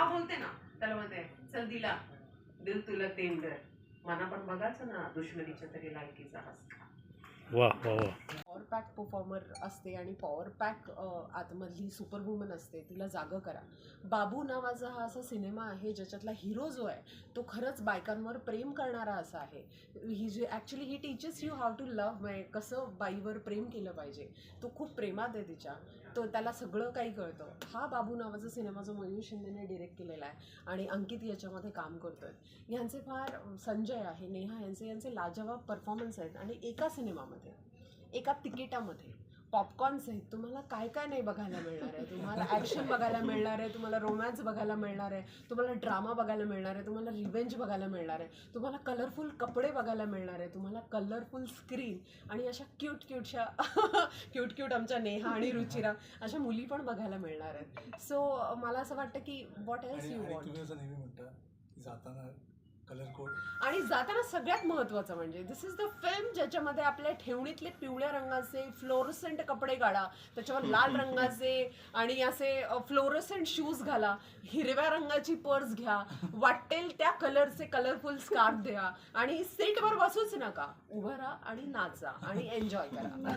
हा बोलते ना त्याला म्हणते चल दिला दिल तुला तेंडर मना पण बघाच ना दुश्मनीच्या तरी लायकीचा हसका. वा वा वा. पॉवर पॅक परफॉर्मर असते आणि पॉवर पॅक आतमधली सुपर वुमन असते तिला जागं करा. बाबू नावाचा हा असा सिनेमा आहे ज्याच्यातला हिरो जो आहे तो खरंच बायकांवर प्रेम करणारा असा आहे. ही जे actually he teachers you have to love म्हणजे कसं बाईवर प्रेम केलं पाहिजे तो खूप प्रेमात आहे तिच्या. तो त्याला सगळं काही कळतं. हा बाबू नावाचा सिनेमा जो मयूर शिंदेने डिरेक्ट केलेला आहे आणि अंकित याच्यामध्ये काम करतोय. यांचे फार संजय आहे नेहा यांचे यांचे लाजवाब परफॉर्मन्स आहेत आणि एका सिनेमामध्ये. एका तिकिटामध्ये. पॉपकॉर्न्स आहेत तुम्हाला काय काय नाही बघायला मिळणार आहे. तुम्हाला ॲक्शन बघायला मिळणार आहे तुम्हाला रोमॅन्स बघायला मिळणार आहे तुम्हाला ड्रामा बघायला मिळणार आहे तुम्हाला रिव्हेंज बघायला मिळणार आहे तुम्हाला कलरफुल कपडे बघायला मिळणार आहे तुम्हाला कलरफुल स्क्रीन आणि अशा क्यूट क्यूटशा क्यूट क्यूट आमच्या नेहा आणि रुचिरा अशा मुली पण बघायला मिळणार आहेत. सो मला असं वाटतं की व्हॉट एल्स यू वॉन्ट की जाताना कलर कोड आणि जाताना सगळ्यात महत्त्वाचं म्हणजे दिस इज द फिल्म ज्याच्यामध्ये आपल्या ठेवणीतले पिवळ्या रंगाचे फ्लोरोसेंट कपडे काढा त्याच्यावर लाल रंगाचे आणि असे फ्लोरोसेंट शूज घाला हिरव्या रंगाची पर्स घ्या वाटेल त्या कलरचे कलरफुल स्कार्फ द्या आणि सीटवर बसूच नका. उभं राहा आणि नाचा आणि एन्जॉय करा.